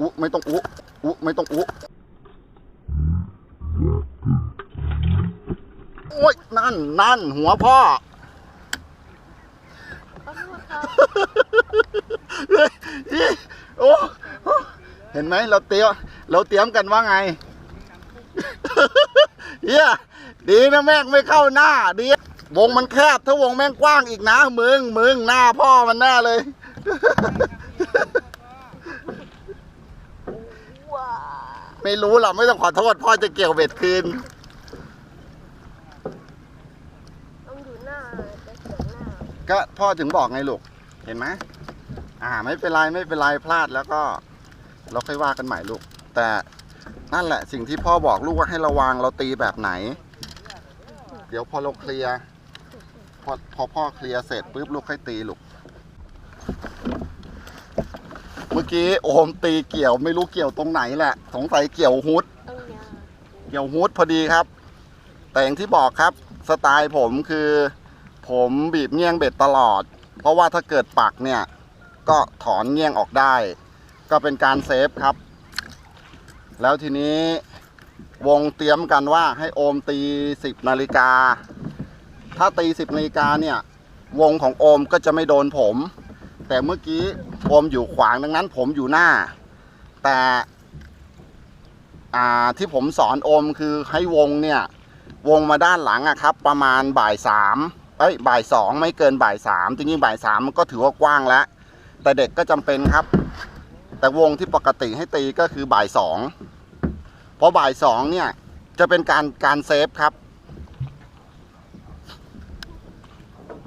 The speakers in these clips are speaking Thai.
อุไม่ต้องอุอุไม่ต้องอุโอ้ยนั่นนั่นหัวพ่อโทษครับเฮ้ยเฮ้ยโอ้เห็นไหมเราเตรียมเราเตรียมกันว่าไงเฮียดีนะแม่งไม่เข้าหน้าดีวงมันแคบถ้าวงแม่งกว้างอีกนะมึงมึงหน้าพ่อมันแน่เลย ไม่รู้หรอกไม่ต้องขอโทษพ่อจะเกี่ยวเบ็ดคืนต้องอยู่หน้าจะเสียงหน้าก็พ่อถึงบอกไงลูกเห็นไหมอ่า ไม่เป็นไรไม่เป็นไรพลาดแล้วก็ เราค่อยว่ากันใหม่ลูก แต่นั่นแหละสิ่งที่พ่อบอกลูกว่าให้ระวังเราตีแบบไหน เดี๋ยวพอเราเคลียร์พอพอพ่อเคลียร์เสร็จปุ๊บลูกค่อยตีลูก เมื่อ กี้โอมตีเกี่ยวไม่รู้เกี่ยวตรงไหนแหละ สงสัยเกี่ยวฮุดต้องยาเกี่ยวฮูดพอดีครับ แต่อย่างที่บอกครับ สไตล์ผมคือ ผมบีบเงี้ยงเบ็ดตลอด เพราะว่าถ้าเกิดปักเนี่ย ก็ถอนเงี้ยงออกได้ ก็เป็นการเซฟครับ แล้วทีนี้วงเตรียมกันว่าให้โอมตี10นาฬิกา ถ้าตี10นาฬิกาเนี่ย วงของโอมก็จะไม่โดนผม แต่เมื่อกี้โอมอยู่ขวางดังนั้น ผมอยู่หน้า แต่ที่ผมสอนอมคือให้วงเนี่ย วงมาด้านหลังอะครับ ประมาณบ่ายสามเอ้ยบ่ายสองไม่เกินบ่ายสามจริงๆบ่ายสามมันก็ถือว่ากว้างแล้ว แต่เด็กก็จำเป็นครับ แต่วงที่ปกติให้ตีก็คือบ่ายสองเพราะบ่ายสองเนี่ยจะเป็นการการเซฟครับ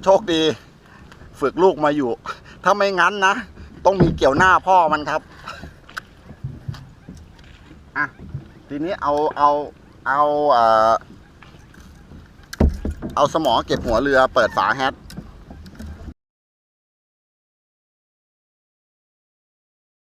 โชคดี ฝึกลูกมาอยู่ ถ้าไม่งั้นนะ ต้องมีเกี่ยวหน้าพ่อมันครับอะทีนี้เอาเอาเอาเอ่อเอาสมอเก็บหัวเรือเปิดฝาแฮท